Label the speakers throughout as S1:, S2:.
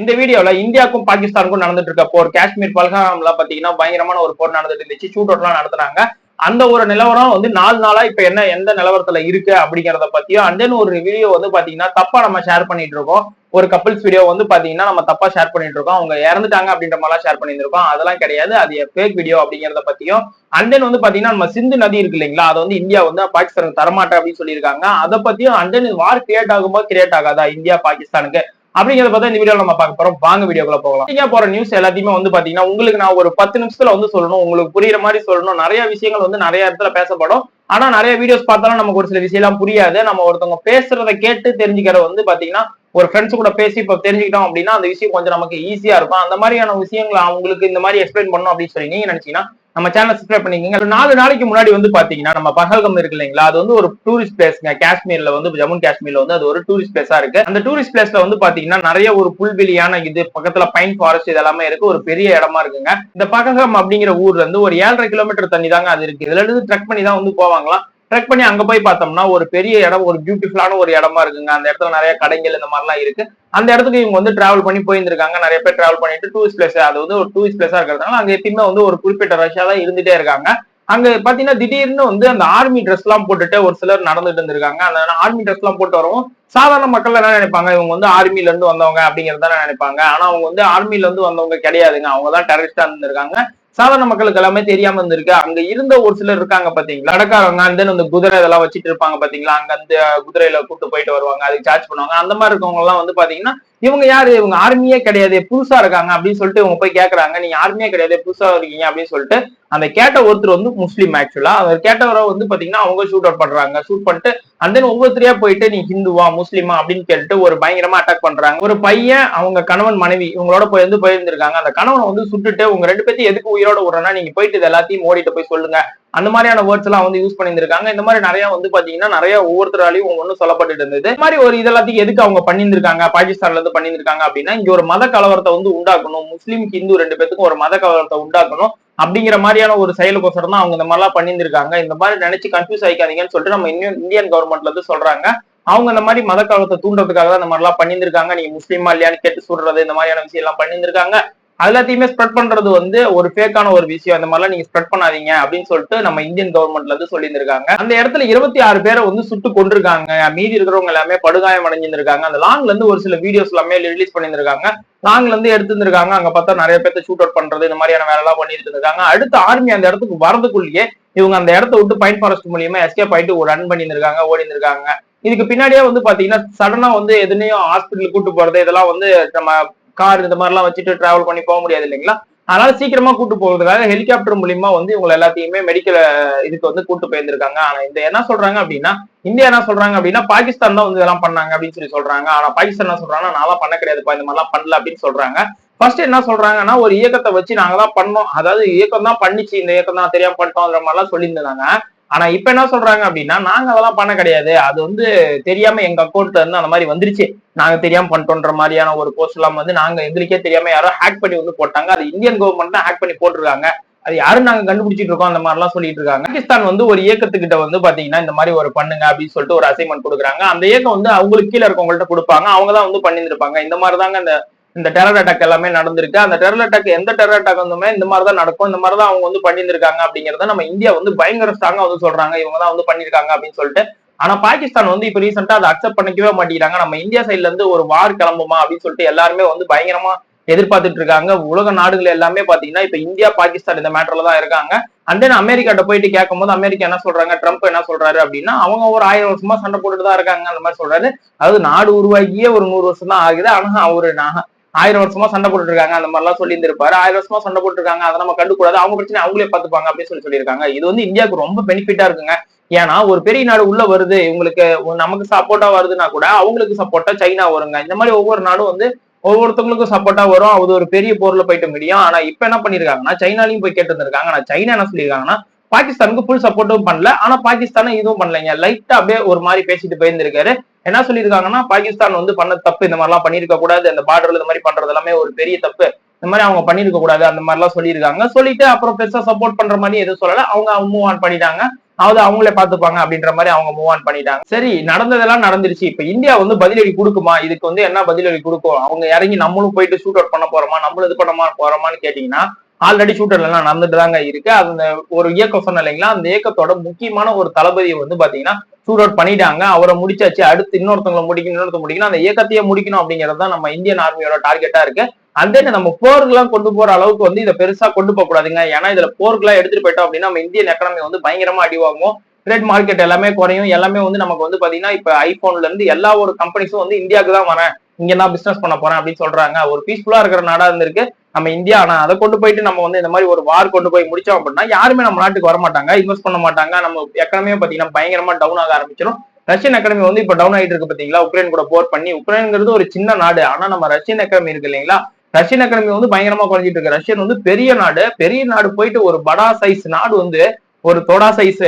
S1: இந்த வீடியோல இந்தியாவுக்கும் பாகிஸ்தானுக்கும் நடந்துட்டு இருக்க போர் காஷ்மீர் பல்காம்ல பாத்தீங்கன்னா பயங்கரமான ஒரு போர் நடந்துட்டு இருந்துச்சு. ஷூட் அவுட் நடத்துனாங்க. அந்த ஒரு நிலவரம் வந்து நாலு நாளா இப்ப என்ன எந்த நிலவரத்துல இருக்கு அப்படிங்கறத பத்தியும் அண்ட் தென் ஒரு வீடியோ வந்து பாத்தீங்கன்னா தப்பா நம்ம ஷேர் பண்ணிட்டு இருக்கோம் ஒரு கப்பிள்ஸ் வீடியோ வந்து பாத்தீங்கன்னா நம்ம தப்பா ஷேர் பண்ணிட்டு இருக்கோம் அவங்க இறந்துட்டாங்க அப்படின்ற மாதிரிலாம் ஷேர் பண்ணியிருக்கோம் அதெல்லாம் கிடையாது. அது ஃபேக் வீடியோ அப்படிங்கறத பத்தியும் அண்ட் தென் வந்து பாத்தீங்கன்னா நம்ம சிந்து நதி இருக்கு இல்லைங்களா? அதை வந்து இந்தியா வந்து பாகிஸ்தானுக்கு தரமாட்டேன் அப்படின்னு சொல்லியிருக்காங்க. அதை பத்தியும் அண்ட் தென் வார் கிரியேட் ஆகும்போது கிரியேட் ஆகாதா? இந்தியா பாகிஸ்தானுக்கு. அப்படிங்கறத பார்த்தா இந்த வீடியோ நம்ம பார்க்க போறோம். வாங்க வீடியோக்குள்ள போகலாம். நீங்க போற நியூஸ் எல்லாத்தையுமே வந்து பாத்தீங்கன்னா உங்களுக்கு நான் ஒரு பத்து நிமிஷத்துல வந்து சொல்லணும். உங்களுக்கு புரியுற மாதிரி சொல்லணும். நிறைய விஷயங்கள் வந்து நிறைய இடத்துல பேசப்படும். ஆனா நிறைய வீடியோஸ் பார்த்தாலும் நமக்கு ஒரு சில விஷயம் எல்லாம் புரியாது. நம்ம ஒருத்தவங்க பேசுறத கேட்டு தெரிஞ்சுக்கிற வந்து பாத்தீங்கன்னா ஒரு ஃப்ரெண்ட்ஸ் கூட பேசி இப்ப தெரிஞ்சுக்கிட்டோம் அப்படின்னா அந்த விஷயம் கொஞ்சம் நமக்கு ஈஸியா இருக்கும். அந்த மாதிரியான விஷயங்களை அவங்களுக்கு இந்த மாதிரி எக்ஸ்பிளைன் பண்ணணும் அப்படின்னு சொல்லி நீங்க நினைச்சீங்கன்னா நம்ம சேனல் சப்ஸ்கிரைப் பண்ணிக்கோங்க. ஒரு நாலு நாளைக்கு முன்னாடி வந்து பாத்தீங்கன்னா நம்ம பகல்கம் இருக்கு இல்லைங்களா? அது வந்து ஒரு டூரிஸ்ட் பிளேஸ்ங்க காஷ்மீர்ல வந்து ஜம்மு காஷ்மீர்ல வந்து அது ஒரு டூரிஸ்ட் பிளேஸா இருக்கு. அந்த டூரிஸ்ட் பிளேஸ்ல வந்து பாத்தீங்கன்னா நிறைய ஒரு புல்வெளியான இது பக்கத்துல பைன் ஃபாரஸ்ட் இதெல்லாமே இருக்கு. ஒரு பெரிய இடமா இருக்குங்க. இந்த பகல்கம் அப்படிங்கிற ஊர்ல இருந்து ஒரு ஏழரை கிலோமீட்டர் தண்ணி தாங்க அது இருக்கு. இதுல இருந்து ட்ரெக் பண்ணி தான் வந்து போவாங்களாம். ட்ரெக் பண்ணி அங்க போய் பார்த்தோம்னா ஒரு பெரிய இடம் ஒரு பியூட்டிஃபுல்லான ஒரு இடமா இருக்குங்க. அந்த இடத்துல நிறைய கடைகள் இந்த மாதிரிலாம் இருக்கு. அந்த இடத்துக்கு இவங்க வந்து டிராவல் பண்ணி போயிருந்திருக்காங்க. நிறைய பேர் டிராவல் பண்ணிட்டு டூரிஸ்ட் பிளேஸ் அது வந்து ஒரு டூரிஸ்ட் பிளேஸா இருக்கிறதுனால அங்க எப்பயுமே வந்து ஒரு குறிப்பிட்ட ரஷ்யா தான் இருந்துட்டே இருக்காங்க. அங்க பாத்தீங்கன்னா திடீர்னு வந்து அந்த ஆர்மி ட்ரெஸ் எல்லாம் போட்டுட்டு ஒரு சிலர் நடந்துட்டு இருந்திருக்காங்க. அந்த ஆர்மி ட்ரெஸ் எல்லாம் போட்டு வரவும் சாதாரண மக்கள் என்ன நினைப்பாங்க. இவங்க வந்து ஆர்மில இருந்து வந்தவங்க அப்படிங்கறத நினைப்பாங்க. ஆனா அவங்க வந்து ஆர்மில இருந்து வந்தவங்க கிடையாதுங்க. அவங்க தான் டெரரிஸ்டா இருந்திருக்காங்க. சாதாரண மக்களுக்கு எல்லாமே தெரியாம இருந்திருக்கு. அங்க இருந்த ஒரு சிலர் இருக்காங்க பாத்தீங்களா? நடக்காரவங்க அந்த அந்த குதிரை இதெல்லாம் வச்சுட்டு இருப்பாங்க பாத்தீங்களா? அங்க அந்த குதிரையில கூட்டு போயிட்டு வருவாங்க அதுக்கு சார்ஜ் பண்ணுவாங்க. அந்த மாதிரி இருக்கவங்க எல்லாம் வந்து பாத்தீங்கன்னா இவங்க யாரு? இவங்க ஆர்மியே கிடையாது புதுசா இருக்காங்க அப்படின்னு சொல்லிட்டு இவங்க போய் கேட்கறாங்க நீங்க ஆர்மியே கிடையாது புதுசா இருக்கீங்க அப்படின்னு சொல்லிட்டு அந்த கேட்ட ஒருத்தர் வந்து முஸ்லீம் ஆக்சுவலா அவர் கேட்டவரை வந்து பாத்தீங்கன்னா அவங்க ஷூட் அவுட் பண்றாங்க. ஷூட் பண்ணிட்டு அண்ட் தென் ஒவ்வொருத்தரையா போயிட்டு நீ ஹிந்துவா முஸ்லீமா? அப்படின்னு கேட்டுட்டு ஒரு பயங்கரமா அட்டாக் பண்றாங்க. ஒரு பையன் அவங்க கணவன் மனைவி இவங்களோட போய் வந்து போயிருந்திருக்காங்க. அந்த கணவனை வந்து சுட்டுட்டு உங்க ரெண்டு பேர்த்தையும் எதுக்கு உயிரோட விடுறேன்னா நீங்க போயிட்டு இது எல்லாத்தையும் ஓடிட்டு போய் சொல்லுங்க. அந்த மாதிரியான வேர்ட்ஸ் எல்லாம் வந்து யூஸ் பண்ணியிருக்காங்க இந்த மாதிரி நிறைய வந்து பாத்தீங்கன்னா நிறைய ஒவ்வொருத்தராலையும் ஒவ்வொன்றும் சொல்லப்பட்டு இருந்தது. இந்த மாதிரி ஒரு இதெல்லாத்தையும் எதுக்கு அவங்க பண்ணியிருந்திருக்காங்க? பாகிஸ்தான்ல இருந்து பண்ணியிருக்காங்க அப்படின்னா இங்க ஒரு மத கலவரத்தை வந்து உண்டாக்கணும். முஸ்லீம் ஹிந்து ரெண்டு பேத்துக்கும் ஒரு மத கலவரத்தை உண்டாக்கணும் அப்படிங்கிற மாதிரியான ஒரு செயலுக்கோசரம் தான் அவங்க இந்த மாதிரிலாம் பண்ணியிருக்காங்க இந்த மாதிரி நினைச்சு கன்ஃபியூஸ் ஆயிக்காதீங்கன்னு சொல்லிட்டு நம்ம இந்தியன் இந்தியன் கவர்மெண்ட்ல இருந்து சொல்றாங்க. அவங்க இந்த மாதிரி மத கலவரத்தை தூண்டுறதுக்காக தான் இந்த மாதிரிலாம் பண்ணியிருக்காங்க நீங்க முஸ்லீமா இல்லையான்னு கேட்டு சொல்றது இந்த மாதிரியான விஷயம் எல்லாம் பண்ணியிருக்காங்க எல்லாத்தையுமே ஸ்ப்ரெட் பண்றது வந்து ஒரு ஃபேக்கான ஒரு விஷயம். அந்த மாதிரிலாம் நீங்க ஸ்ப்ரெட் பண்ணாதீங்க அப்படின்னு சொல்லிட்டு நம்ம இந்தியன் கவர்மெண்ட்ல இருந்து சொல்லியிருந்திருக்காங்க. அந்த இடத்துல இருபத்தி ஆறு பேரை வந்து சுட்டு கொண்டிருக்காங்க மீதி இருக்கிறவங்க எல்லாமே படுகாயம் அடைஞ்சிருக்காங்க அந்த லாங்ல இருந்து ஒரு சில வீடியோஸ் எல்லாமே ரிலீஸ் பண்ணியிருந்திருக்காங்க. லாங்ல இருந்து எடுத்திருந்திருக்காங்க. அங்க பார்த்தா நிறைய பேர்த்த ஷூட் அவுட் பண்றது இந்த மாதிரியான வேலை எல்லாம் பண்ணிட்டு இருக்காங்க அடுத்த ஆர்மி அந்த இடத்துக்கு வரதுக்குள்ளேயே இவங்க அந்த இடத்த விட்டு பைன் ஃபாரஸ்ட் மூலியமா எஸ்கேப் ஆயிட்டு ரன் பண்ணியிருக்காங்க ஓடி இருந்திருக்காங்க இதுக்கு பின்னாடியே வந்து பாத்தீங்கன்னா சடனா வந்து எதுனையும் ஹாஸ்பிட்டல் கூட்டு போறது இதெல்லாம் வந்து நம்ம கார் இந்த மாதிரிலாம் வச்சுட்டு டிராவல் பண்ணி போக முடியாது இல்லைங்களா? அதனால சீக்கிரமா கூட்டு போகிறதுக்காக ஹெலிகாப்டர் மூலியமா வந்து இவங்க எல்லாத்தையுமே மெடிக்கல் இதுக்கு வந்து கூட்டு போயிருந்திருக்காங்க. ஆனா இந்த என்ன சொல்றாங்க அப்படின்னா இந்தியா என்ன சொல்றாங்க அப்படின்னா பாகிஸ்தான் தான் வந்து இதெல்லாம் பண்ணாங்க அப்படின்னு சொல்லி சொல்றாங்க. ஆனா பாகிஸ்தான் என்ன சொல்றாங்கன்னா நான்லாம் பண்ண கிடையாதுப்பா இந்த மாதிரிலாம் பண்ணல அப்படின்னு சொல்றாங்க. ஃபர்ஸ்ட் என்ன சொல்றாங்கன்னா ஒரு இயக்கத்தை வச்சு நாங்க தான் பண்ணோம். அதாவது இயக்கம் தான் பண்ணிச்சு இந்த இயக்கம் தான் தெரியாம பண்ணிட்டோம் மாதிரிலாம் சொல்லியிருந்தாங்க. ஆனா இப்ப என்ன சொல்றாங்க அப்படின்னா நாங்க அதெல்லாம் பண்ண கிடையாது. அது வந்து தெரியாம எங்க அக்கௌண்ட்ல இருந்து அந்த மாதிரி வந்துருச்சு. நாங்க தெரியாம பண்ணிட்டோன்ற மாதிரியான ஒரு போஸ்ட் எல்லாம் வந்து நாங்க எங்களுக்கே தெரியாம யாரோ ஹேக் பண்ணி வந்து போட்டாங்க. அது இந்தியன் கவர்மெண்ட் தான் ஹேக் பண்ணி போட்டிருக்காங்க. அது யாரும் நாங்க கண்டுபிடிச்சிட்டு இருக்கோம். அந்த மாதிரி எல்லாம் சொல்லிட்டு இருக்காங்க. பாகிஸ்தான் வந்து ஒரு இயக்கத்துக்கிட்ட வந்து பாத்தீங்கன்னா இந்த மாதிரி ஒரு பண்ணுங்க அப்படின்னு சொல்லிட்டு ஒரு அசைன்மெண்ட் கொடுக்குறாங்க. அந்த இயக்கம் வந்து அவங்களுக்கு கீழே இருக்கவங்கள்ட்ட கொடுப்பாங்க. அவங்க தான் வந்து பண்ணியிருப்பாங்க இந்த மாதிரி தாங்க அந்த இந்த டெரர் அட்டாக் எல்லாமே நடந்திருக்கு. அந்த டெரர் அட்டாக் எந்த டெரர் அட்டாக் வந்துமே இந்த மாதிரி தான் நடக்கும். இந்த மாதிரி தான் அவங்க வந்து பண்ணியிருக்காங்க அப்படிங்கறத நம்ம இந்தியா வந்து பயங்கர ஸ்ட்ராங்கா வந்து சொல்றாங்க. இவங்க தான் வந்து பண்ணிருக்காங்க அப்படின்னு சொல்லிட்டு. ஆனா பாகிஸ்தான் வந்து இப்ப ரீசெண்டா அதை அக்செப்ட் பண்ணிக்கவே மாட்டேங்கிறாங்க. நம்ம இந்தியா சைட்ல இருந்து ஒரு வார் கிளம்புமா அப்படின்னு சொல்லிட்டு எல்லாருமே வந்து பயங்கரமா எதிர்பார்த்துட்டு இருக்காங்க. உலக நாடுகள் எல்லாமே பாத்தீங்கன்னா இப்ப இந்தியா பாகிஸ்தான் இந்த மேட்டர்ல தான் இருக்காங்க. அண்ட் தென் அமெரிக்காட்ட போயிட்டு கேட்கும் போது அமெரிக்கா என்ன சொல்றாங்க? ட்ரம்ப் என்ன சொல்றாரு அப்படின்னா அவங்க ஒரு ஆயிரம் வருஷமா சண்டை போட்டுட்டு தான் இருக்காங்க அந்த மாதிரி சொல்றாரு. அதாவது நாடு உருவாகியே ஒரு நூறு வருஷம் தான் ஆகுது. ஆனா அவரு ஆயிரம் வருஷமா சண்டை போட்டு இருக்காங்க அந்த மாதிரிலாம் சொல்லி இருந்திருப்பாரு ஆயிரம் வருஷமா சண்டை போட்டு இருக்காங்க அதை நம்ம கண்டுக்கூடாது. அவங்க பிரச்சனை அவங்களே பார்த்துப்பாங்க அப்படின்னு சொல்லி சொல்லியிருக்காங்க. இது வந்து இந்தியாவுக்கு ரொம்ப பெனிஃபிட்டா இருக்குங்க. ஏன்னா ஒரு பெரிய நாடு உள்ள வருது இவங்களுக்கு நமக்கு சப்போர்ட்டா வருதுன்னா கூட அவங்களுக்கு சப்போர்ட்டா சைனா வருங்க. இந்த மாதிரி ஒவ்வொரு நாடும் வந்து ஒவ்வொருத்தவங்களுக்கும் சப்போர்ட்டா வரும். அது ஒரு பெரிய பொருளை போயிட்டு முடியும். ஆனா இப்ப என்ன பண்ணிருக்காங்கன்னா சைனாலையும் போய் கேட்டு இருந்திருக்காங்க ஆனா சைனா என்ன சொல்லியிருக்காங்கன்னா பாகிஸ்தானுக்கு ஃபுல் சப்போர்ட்டும் பண்ணல. ஆனா பாகிஸ்தானும் இதுவும் பண்ணலைங்க. லைட்டா அப்படியே ஒரு மாதிரி பேசிட்டு போயிருந்திருக்காரு. என்ன சொல்லியிருக்காங்கன்னா பாகிஸ்தான் வந்து பண்ண தப்பு இந்த மாதிரிலாம் பண்ணியிருக்க கூடாது அந்த பார்டர்ல இந்த மாதிரி பண்றது எல்லாமே ஒரு பெரிய தப்பு. இந்த மாதிரி அவங்க பண்ணிருக்க கூடாது அந்த மாதிரிலாம் சொல்லியிருக்காங்க. சொல்லிட்டு அப்புறம் பெருசா சப்போர்ட் பண்ற மாதிரி எதுவும் சொல்லல. அவங்க மூவ் ஆன் பண்ணிட்டாங்க. அதாவது அவங்களே பாத்துப்பாங்க அப்படின்ற மாதிரி அவங்க மூவ் ஆன் பண்ணிட்டாங்க. சரி நடந்ததெல்லாம் நடந்துருச்சு. இப்ப இந்தியா வந்து பதிலடி கொடுக்குமா? இதுக்கு வந்து என்ன பதிலடி கொடுக்கும்? அவங்க இறங்கி நம்மளும் போயிட்டு ஷூட் அவுட் பண்ண போறோமா? நம்மளும் இது பண்ணமா போறோமான்னு கேட்டீங்கன்னா ஆல்ரெடி ஷூட்டர்ல எல்லாம் நடந்துட்டு தாங்க இருக்கு அந்த ஒரு இயக்கம் சொன்ன இல்லைங்களா? அந்த இயக்கத்தோட முக்கியமான ஒரு தளபதியை வந்து பாத்தீங்கன்னா ஷூட் அவுட் பண்ணிட்டாங்க அவரை முடிச்சாச்சு அடுத்து இன்னொருத்தவங்களை முடிக்கணும் இன்னொருத்த முடிக்கணும் அந்த இயக்கத்தையே முடிக்கணும் அப்படிங்கிறது தான் நம்ம இந்தியன் ஆர்மியோட டார்கெட்டா இருக்கு. அதே நம்ம போர்க்கெல்லாம் கொண்டு போற அளவுக்கு வந்து இதை பெருசா கொண்டு போக கூடாதுங்க. ஏன்னா இதுல போர்க்கெல்லாம் எடுத்துட்டு போயிட்டோம் அப்படின்னா நம்ம இந்தியன் எக்கனமி வந்து பயங்கரமா அடிவாகும். ட்ரேட் மார்க்கெட் எல்லாமே குறையும். எல்லாமே வந்து நமக்கு வந்து பாத்தீங்கன்னா இப்ப ஐபோன்ல இருந்து எல்லா ஒரு கம்பெனிஸும் வந்து இந்தியாவுக்கு தான் வரேன் இங்க நான் பிசினஸ் பண்ண போறேன் அப்படின்னு சொல்றாங்க. ஒரு பீஸ்ஃபுல்லா இருக்கிற நாடா இருந்திருக்கு. நம்ம இந்தியா ஆனா அதை கொண்டு போயிட்டு நம்ம வந்து இந்த மாதிரி ஒரு வார் கொண்டு போய் முடிச்சோம் அப்படின்னா யாருமே நம்ம நாட்டுக்கு வர மாட்டாங்க இன்வெஸ்ட் பண்ண மாட்டாங்க. நம்ம எக்கனமே பாத்தீங்கன்னா பயங்கரமா டவுன் ஆக ஆரம்பிச்சிடும் ரஷ்யன் அகாடமி வந்து இப்ப டவுன் ஆயிட்டு இருக்கு பாத்தீங்களா உக்ரைன் கூட போர் பண்ணி உக்ரைன்ங்கிறது ஒரு சின்ன நாடு. ஆனா நம்ம ரஷ்யன் அகாடமி இருக்கு இல்லைங்களா? ரஷ்யன் அகாடமி வந்து பயங்கரமா குறைஞ்சிட்டு இருக்கு. ரஷ்யன் வந்து பெரிய நாடு. பெரிய நாடு போயிட்டு ஒரு படா சைஸ் நாடு வந்து ஒரு தொடா சைஸ்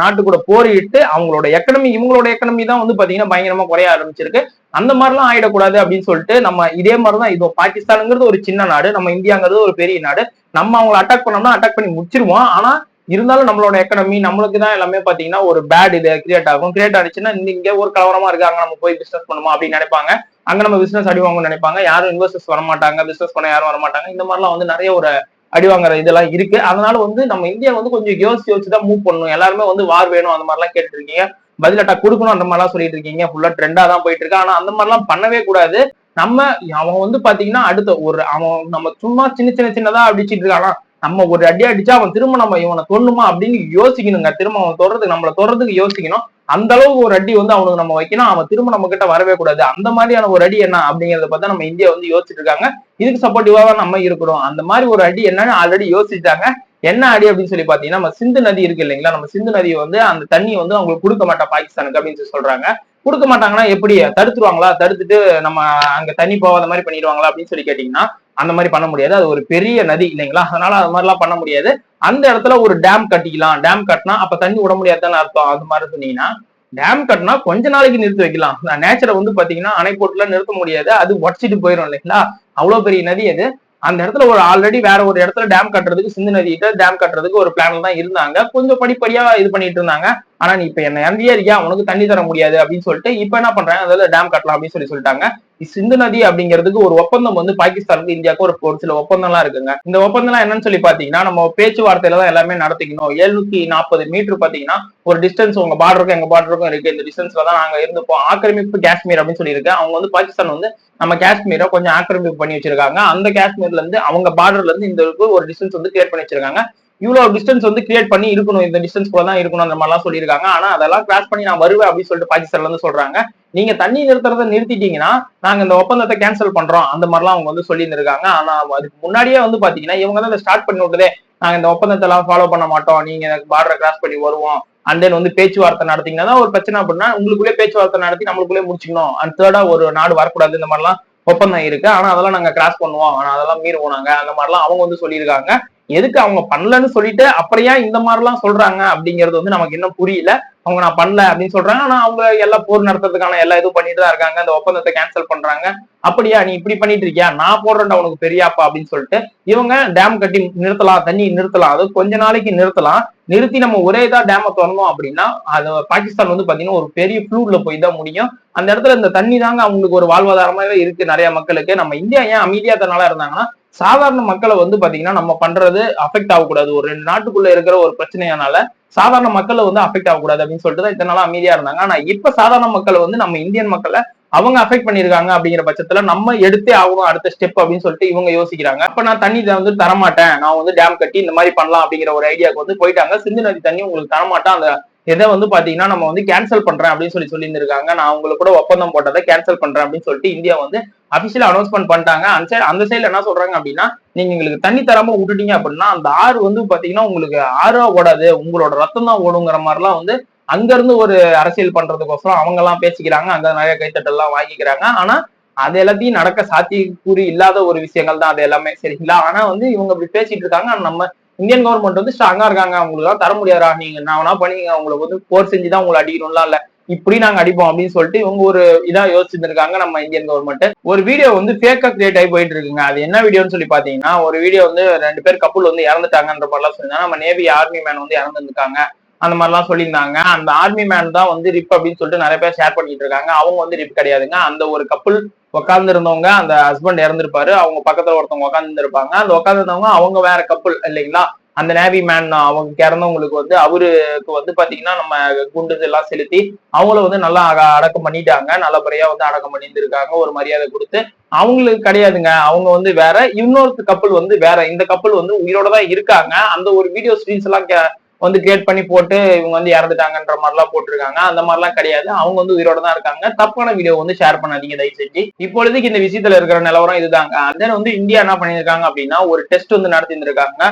S1: நாட்டு கூட போரிட்டு அவங்களோட எக்கனமி இவங்களோட எக்கனமி தான் வந்து பாத்தீங்கன்னா பயங்கரமா குறைய ஆரம்பிச்சிருக்கு. அந்த மாதிரிலாம் ஆயிடக்கூடாது அப்படின்னு சொல்லிட்டு நம்ம இதே மாதிரிதான் இதோ பாகிஸ்தானுங்கிறது ஒரு சின்ன நாடு நம்ம இந்தியாங்கிறது ஒரு பெரிய நாடு. நம்ம அவங்களை அட்டாக் பண்ணோம்னா அட்டாக் பண்ணி முடிச்சிருவோம். ஆனா இருந்தாலும் நம்மளோட எக்கனமி நம்மளுக்கு தான் எல்லாமே பாத்தீங்கன்னா ஒரு பேட் இது கிரியேட் ஆகும். கிரியேட் ஆனிச்சுன்னா இங்க ஒரு கலவரமா இருக்காங்க நம்ம போய் பிசினஸ் பண்ணுமா அப்படின்னு நினைப்பாங்க. அங்க நம்ம பிசினஸ் அடிவாங்க நினைப்பாங்க. யாரும் இன்வெஸ்டர்ஸ் வர மாட்டாங்க பிசினஸ் பண்ண யாரும் வர மாட்டாங்க இந்த மாதிரிலாம் வந்து நிறைய ஒரு அடி வாங்குற இதெல்லாம் இருக்கு. அதனால வந்து நம்ம இந்தியா வந்து கொஞ்சம் யோசிச்சு யோசிச்சுதான் மூவ் பண்ணணும். எல்லாருமே வந்து வார் வேணும் அந்த மாதிரிலாம் கேட்டுட்டு இருக்கீங்க பதிலட்டா கொடுக்கணும் அந்த மாதிரிலாம் சொல்லிட்டு இருக்கீங்க ஃபுல்லா ட்ரெண்டா தான் போயிட்டு இருக்கு ஆனா அந்த மாதிரிலாம் பண்ணவே கூடாது. நம்ம அவன் வந்து பாத்தீங்கன்னா அடுத்த ஒரு அவன் நம்ம சும்மா சின்ன சின்ன சின்னதா அடிச்சிட்டு இருக்கானா நம்ம ஒரு அடி அடிச்சா அவன் திரும்ப நம்ம இவனை தொண்ணுமா அப்படின்னு யோசிக்கணுங்க. திரும்ப அவன் தொடறதுக்கு நம்மளை தொடறதுக்கு யோசிக்கணும். அந்த அளவுக்கு ஒரு அடி வந்து அவனுக்கு நம்ம வைக்கணும். அவன் திரும்ப நம்ம கிட்ட வரவே கூடாது. அந்த மாதிரியான ஒரு அடி என்ன அப்படிங்கறத பார்த்தா நம்ம இந்தியா வந்து யோசிச்சுட்டு இருக்காங்க. இதுக்கு சப்போர்ட்டிவா தான் நம்ம இருக்கிறோம் அந்த மாதிரி ஒரு அடி என்னன்னு ஆல்ரெடி யோசிச்சிட்டாங்க. என்ன அடி அப்படின்னு சொல்லி பாத்தீங்கன்னா நம்ம சிந்து நதி இருக்கு இல்லைங்களா? நம்ம சிந்து நதியை வந்து அந்த தண்ணியை வந்து அவங்களுக்கு கொடுக்க மாட்டா பாகிஸ்தானுக்கு அப்படின்னு சொல்லி சொல்றாங்க. கொடுக்க மாட்டாங்கன்னா எப்படி? தடுத்துருவாங்களா? தடுத்துட்டு நம்ம அங்க தண்ணி போகாத மாதிரி பண்ணிடுவாங்களா? அப்படின்னு சொல்லி கேட்டீங்கன்னா அந்த மாதிரி பண்ண முடியாது. அது ஒரு பெரிய நதி இல்லைங்களா? அதனால அது மாதிரிலாம் பண்ண முடியாது. அந்த இடத்துல ஒரு டேம் கட்டிக்கலாம். டேம் கட்டினா அப்ப தண்ணி விட முடியாதுன்னு அர்த்தம்? அது மாதிரி சொன்னீங்கன்னா டேம் கட்டினா கொஞ்ச நாளைக்கு நிறுத்தி வைக்கலாம். நேச்சரை வந்து பாத்தீங்கன்னா அணை நிறுத்த முடியாது. அது உடச்சிட்டு போயிடும் இல்லைங்களா? அவ்வளவு பெரிய நதி அது. அந்த இடத்துல ஒரு ஆல்ரெடி வேற ஒரு இடத்துல டேம் கட்டுறதுக்கு சிந்து நதியிட்ட டேம் கட்டுறதுக்கு ஒரு பிளான்ல தான் இருந்தாங்க. கொஞ்சம் படிப்படியா இது பண்ணிட்டு இருந்தாங்க. ஆனா நீ இப்ப என்ன இறந்தியே இருக்கியா? உனக்கு தண்ணி தர முடியாது அப்படின்னு சொல்லிட்டு இப்ப என்ன பண்றாங்க அதாவது டேம் கட்டலாம் அப்படின்னு சொல்லி சொல்லிட்டாங்க. சிந்து நதி அப்படிங்கிறதுக்கு ஒரு ஒப்பந்தம் வந்து பாகிஸ்தானுக்கு இந்தியாவுக்கு ஒரு ஒரு சில ஒப்பந்தம்லாம் இருக்குங்க. இந்த ஒப்பந்தம்லாம் என்னன்னு சொல்லி பாத்தீங்கன்னா நம்ம பேச்சுவார்த்தையில தான் எல்லாமே நடத்திக்கணும். எழுநூத்தி நாற்பது மீட்டர் பாத்தீங்கன்னா ஒரு டிஸ்டன்ஸ் உங்க பார்டருக்கும் எங்க பார்டருக்கும் இருக்கு. இந்த டிஸ்டன்ஸ்ல தான் நாங்க இருந்துப்போம். ஆக்கிரமிப்பு காஷ்மீர் அப்படின்னு சொல்லியிருக்கேன் அவங்க வந்து பாகிஸ்தான் வந்து நம்ம காஷ்மீரை கொஞ்சம் ஆக்கிரமிப்பு பண்ணி வச்சிருக்காங்க. அந்த காஷ்மீர்ல இருந்து அவங்க பார்டர்ல இருந்து இந்த ஒரு டிஸ்டன்ஸ் வந்து கிரியேட் பண்ணி வச்சிருக்காங்க. இவ்வளவு டிஸ்டன்ஸ் வந்து கிரியேட் பண்ணி இருக்கணும். இந்த டிஸ்டன்ஸ் கூட தான் இருக்கணும் அந்த மாதிரிலாம் சொல்லியிருக்காங்க. ஆனா அதெல்லாம் கிராஸ் பண்ணி நான் வருவேன் அப்படின்னு சொல்லிட்டு பாகிஸ்தான்ல இருந்து சொல்றாங்க. நீங்க தண்ணி நிறுத்துறத நிறுத்திட்டீங்கன்னா நாங்க இந்த ஒப்பந்தத்தை கேன்சல் பண்றோம். அந்த மாதிரிலாம் அவங்க வந்து சொல்லியிருந்திருக்காங்க. ஆனா அதுக்கு முன்னாடியே வந்து பாத்தீங்கன்னா இவங்க தான் ஸ்டார்ட் பண்ணி விட்டதே. நாங்க இந்த ஒப்பந்தத்தை எல்லாம் ஃபாலோ பண்ண மாட்டோம். நீங்க பார்டரை கிராஸ் பண்ணி வருவோம். அண்ட் தென் வந்து பேச்சுவார்த்தை நடத்தீங்கன்னா தான் ஒரு பிரச்சனை அப்படின்னா உங்களுக்குள்ளே பேச்சுவார்த்தை நடத்தி நம்மளுக்குள்ளே முடிச்சுக்கணும். அண்ட் தேர்டா ஒரு நாடு வரக்கூடாது. இந்த மாதிரிலாம் ஒப்பந்தம் இருக்கு. ஆனா அதெல்லாம் நாங்க கிராஸ் பண்ணுவோம். ஆனா அதெல்லாம் மீறுவோம் நாங்க. அந்த மாதிரிலாம் அவங்க வந்து சொல்லியிருக்காங்க. எதுக்கு அவங்க பண்ணலன்னு சொல்லிட்டு அப்படியா இந்த மாதிரிலாம் சொல்றாங்க அப்படிங்கிறது வந்து நமக்கு இன்னும் புரியல. அவங்க நான் பண்ணல அப்படின்னு சொல்றாங்க. ஆனா அவங்க எல்லாம் போர் நடத்துறதுக்கான எல்லா இதுவும் பண்ணிட்டு தான் இருக்காங்க. அந்த ஒப்பந்தத்தை கேன்சல் பண்றாங்க. அப்படியா நீ இப்படி பண்ணிட்டு இருக்கியா? நான் போடுறேன்டா உனக்கு பெரியாப்பா அப்படின்னு சொல்லிட்டு இவங்க டேம் கட்டி நிறுத்தலாம் தண்ணி நிறுத்தலாம். அது கொஞ்ச நாளைக்கு நிறுத்தலாம். நிறுத்தி நம்ம ஒரே இதா டேமை திறந்தோம் அப்படின்னா அது பாகிஸ்தான் வந்து பாத்தீங்கன்னா ஒரு பெரிய ஃப்ளூட்ல போய் தான் முடியும். அந்த இடத்துல இந்த தண்ணி தாங்க அவங்களுக்கு ஒரு வாழ்வாதாரமாவே இருக்கு நிறைய மக்களுக்கு. நம்ம இந்தியா ஏன் அமைதியா தனால இருந்தாங்கன்னா சாதாரண மக்களை வந்து பாத்தீங்கன்னா நம்ம பண்றது அஃபெக்ட் ஆகக்கூடாது. ஒரு ரெண்டு நாட்டுக்குள்ள இருக்கிற ஒரு பிரச்சனையானால சாதாரண மக்களை வந்து அஃபெக்ட் ஆகக்கூடாது அப்படின்னு சொல்லிட்டு தான் இத்தனை நாள் அமைதியா இருந்தாங்க. ஆனா இப்ப சாதாரண மக்களை வந்து நம்ம இந்தியன் மக்களை அவங்க அஃபெக்ட் பண்ணிருக்காங்க அப்படிங்கிற பட்சத்துல நம்ம எடுத்தே ஆகணும் அடுத்த ஸ்டெப் அப்படின்னு சொல்லிட்டு இவங்க யோசிக்கிறாங்க. அப்ப நான் தண்ணி வந்து தரமாட்டேன். நான் வந்து டேம் கட்டி இந்த மாதிரி பண்ணலாம் அப்படிங்கிற ஒரு ஐடியாவுக்கு வந்து போயிட்டாங்க. சிந்து நதி தண்ணி உங்களுக்கு தரமாட்டேன் அந்த எதை வந்து பாத்தீங்கன்னா நம்ம வந்து கேன்சல் பண்றேன் அப்படின்னு சொல்லி சொல்லியிருந்திருக்காங்க. நான் உங்களுக்கு கூட ஒப்பந்தம் போட்டதை கேன்சல் பண்றேன் அப்படின்னு சொல்லிட்டு இந்தியா வந்து அபிஷியல் அனௌன்ஸ்மெண்ட் பண்ணிட்டாங்க. அந்த சைடு அந்த சைடுல என்ன சொல்றாங்க அப்படின்னா நீங்க எங்களுக்கு தண்ணி தராம விட்டுட்டீங்க அப்படின்னா அந்த ஆறு வந்து பாத்தீங்கன்னா உங்களுக்கு ஆறா ஓடாது. உங்களோட ரத்தம் தான் ஓடுங்கிற மாதிரிலாம் வந்து அங்க இருந்து ஒரு அரசியல் பண்றதுக்கோசரம் அவங்க எல்லாம் பேசிக்கிறாங்க. அங்க நிறைய கைத்தட்டல் எல்லாம் வாங்கிக்கிறாங்க. ஆனா அது எல்லாத்தையும் நடக்க சாத்தியக்கூறி இல்லாத ஒரு விஷயங்கள் தான் அது எல்லாமே. சரிங்களா? ஆனா வந்து இவங்க இப்படி பேசிட்டு இருக்காங்க. நம்ம இந்தியன் கவர்மெண்ட் வந்து ஸ்ட்ராங்கா இருக்காங்க. அவங்களுக்கு தான் தர முடியாதா நீங்க நான் வேணா பண்ணீங்க அவங்களுக்கு வந்து போர் செஞ்சுதான் உங்களை அடிக்கணும்லாம் இல்ல. இப்படி நாங்க அடிப்போம் அப்படின்னு சொல்லிட்டு இவங்க ஒரு இதா யோசிச்சிருக்காங்க நம்ம இந்தியன் கவர்மெண்ட் ஒரு வீடியோ வந்து ஃபேக்கா கிரியேட் ஆகி போயிட்டு இருக்குங்க அது என்ன வீடியோன்னு சொல்லி பாத்தீங்கன்னா ஒரு வீடியோ வந்து ரெண்டு பேர் கப்புள் வந்து இறந்துட்டாங்கன்ற மாதிரிலாம் சொல்லியிருந்தாங்க நம்ம நேவி ஆர்மி மேன் வந்து இறந்துருக்காங்க அந்த மாதிரிலாம் சொல்லியிருந்தாங்க. அந்த ஆர்மி மேன் தான் வந்து ரிப் அப்படின்னு சொல்லிட்டு நிறைய பேர் ஷேர் பண்ணிட்டு இருக்காங்க. அவங்க வந்து ரிப் கிடையாதுங்க. அந்த ஒரு கப்புள் உட்கார்ந்து இருந்தவங்க அந்த ஹஸ்பண்ட் இறந்துருப்பாரு. அவங்க பக்கத்துல ஒருத்தவங்க உட்கார்ந்து இருப்பாங்க அந்த உட்காந்துருந்தவங்க அவங்க வேற கப்புள் இல்லைங்களா? அந்த நேவி மேன் அவங்க இறந்தவங்களுக்கு வந்து அவருக்கு வந்து பாத்தீங்கன்னா நம்ம குண்டு எல்லாம் செலுத்தி அவங்கள வந்து நல்லா அடக்கம் பண்ணிட்டாங்க. நல்லபடியா வந்து அடக்கம் பண்ணியிருந்திருக்காங்க. ஒரு மரியாதை கொடுத்து அவங்களுக்கு கிடையாதுங்க. அவங்க வந்து வேற இன்னொரு கப்பல் வந்து வேற இந்த கப்பல் வந்து உயிரோட தான் இருக்காங்க. அந்த ஒரு வீடியோ ஸ்க்ரீன்ஸ் எல்லாம் கே- வந்து கிரியேட் பண்ணி போட்டு இவங்க வந்து இறந்துட்டாங்கன்ற மாதிரிலாம் போட்டிருக்காங்க. அந்த மாதிரிலாம் கிடையாது. அவங்க வந்து உயிரோட தான் இருக்காங்க. தப்பான வீடியோ வந்து ஷேர் பண்ணாதீங்க தயவு செஞ்சு இப்பொழுதுக்கு இந்த விஷயத்துல இருக்கிற நிலவரம் இதுதாங்க. அதே வந்து இந்தியா என்ன பண்ணியிருக்காங்க அப்படின்னா ஒரு டெஸ்ட் வந்து நடத்தியிருந்திருக்காங்க.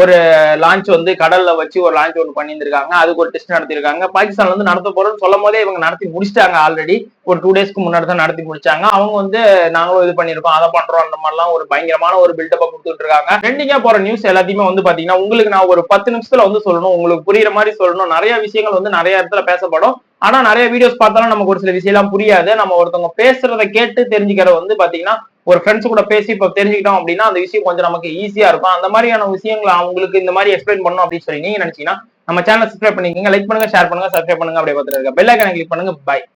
S1: ஒரு லான்ச் வந்து கடல்ல வச்சு ஒரு லான்ச் ஒன்று பண்ணியிருந்திருக்காங்க. அதுக்கு ஒரு டெஸ்ட் நடத்திருக்காங்க பாகிஸ்தான் வந்து நடத்த போறோம்னு சொல்லும் போதே இவங்க நடத்தி முடிச்சிட்டாங்க ஆல்ரெடி ஒரு டூ டேஸ்க்கு முன்னாடி தான் நடத்தி முடிச்சாங்க. அவங்க வந்து நாங்களும் இது பண்ணிருக்கோம் அதை பண்றோம். அந்த மாதிரிலாம் ஒரு பயங்கரமான ஒரு பில்டப்பை கொடுத்துட்டு இருக்காங்க. ட்ரெண்டிங்கா போற நியூஸ் எல்லாத்தையுமே வந்து பாத்தீங்கன்னா உங்களுக்கு நான் ஒரு பத்து நிமிஷத்துல வந்து சொல்லணும். உங்களுக்கு புரியுற மாதிரி சொல்லணும். நிறைய விஷயங்கள் வந்து நிறைய இடத்துல பேசப்படும். ஆனா நிறைய வீடியோஸ் பார்த்தாலும் நமக்கு ஒரு சில விஷயம் எல்லாம் புரியாது. நம்ம ஒருத்தவங்க பேசுறத கேட்டு தெரிஞ்சுக்கிற வந்து பாத்தீங்கன்னா ஒரு ஃப்ரெண்ட்ஸ் கூட பேசி இப்ப தெரிஞ்சுக்கிட்டோம் அப்படின்னா அந்த விஷயம் கொஞ்சம் நமக்கு ஈஸியா இருக்கும். அந்த மாதிரியான விஷயங்களை அவங்களுக்கு இந்த மாதிரி எக்ஸ்பிளைன் பண்ணணும் அப்படின்னு சொல்லி நீங்க நினைச்சீங்கன்னா நம்ம சேனல் சப்ஸ்கிரைப் பண்ணிக்கோங்க லைக் பண்ணுங்க ஷேர் பண்ணுங்க சப்ஸ்கிரைப் பண்ணுங்க அப்படியே பார்த்துட்டு இருக்க. பெல் ஐக்கனை கிளிக் பண்ணுங்க பை